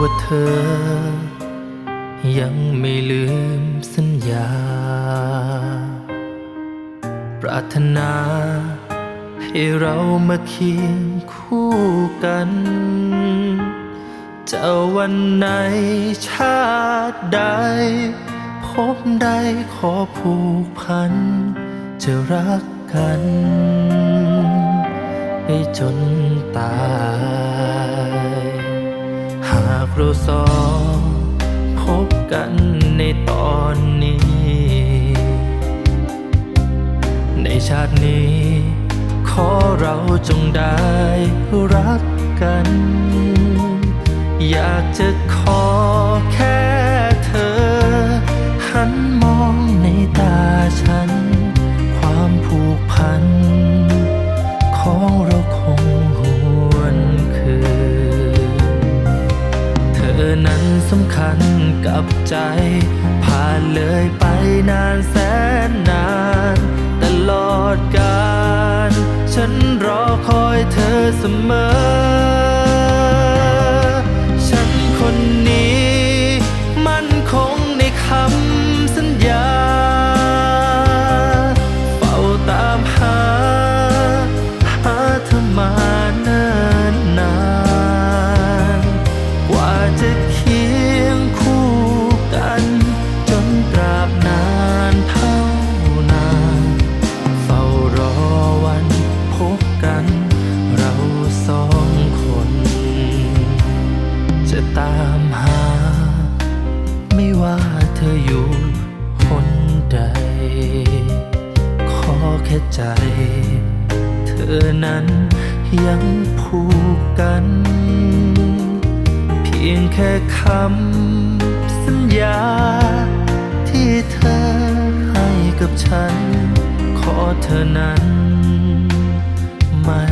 ว่าเธอ ยังไม่ลืมสัญญา ปรารถนา ให้เรามาเคียงคู่กัน จะวันไหนชาติใด พบใดขอผูกพัน จะรักกัน ไปจนตาย ราสองพบกันในตอนนี้ ในชาตินี้ ขอเราจงได้รักกัน อยากจะขอแค่ สำคัญกับใจ ผ่านเลยไปนานแสนนาน ตามหา ไม่ว่าเธออยู่คนใด ขอแค่ใจ เธอนั้นยังผูกกัน เพียงแค่คำสัญญา ที่เธอให้กับฉัน ขอเธอนั้นไม่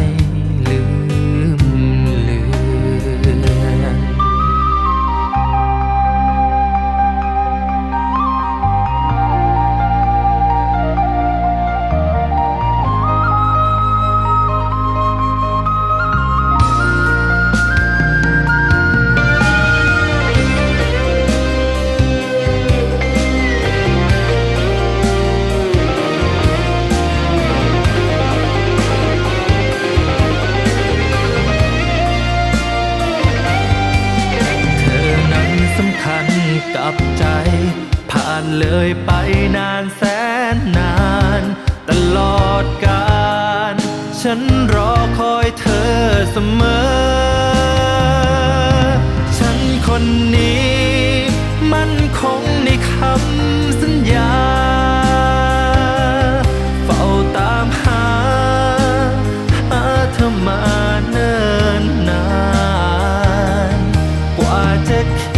ผ่านเลยไปนานแสนนาน ตลอดกาลฉันรอคอยเธอเสมอ ฉันคนนี้ มั่นคงในคำสัญญา เฝ้าตามหา หาเธอมาเนิ่นนาน กว่าจะคีย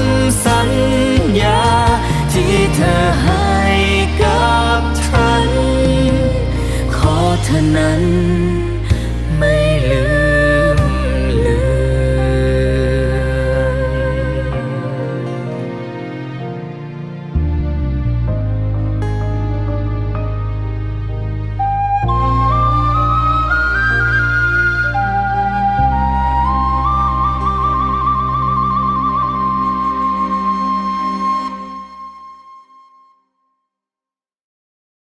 ำสัญญา ที่เธอให้กับฉัน ขอเธอนั้น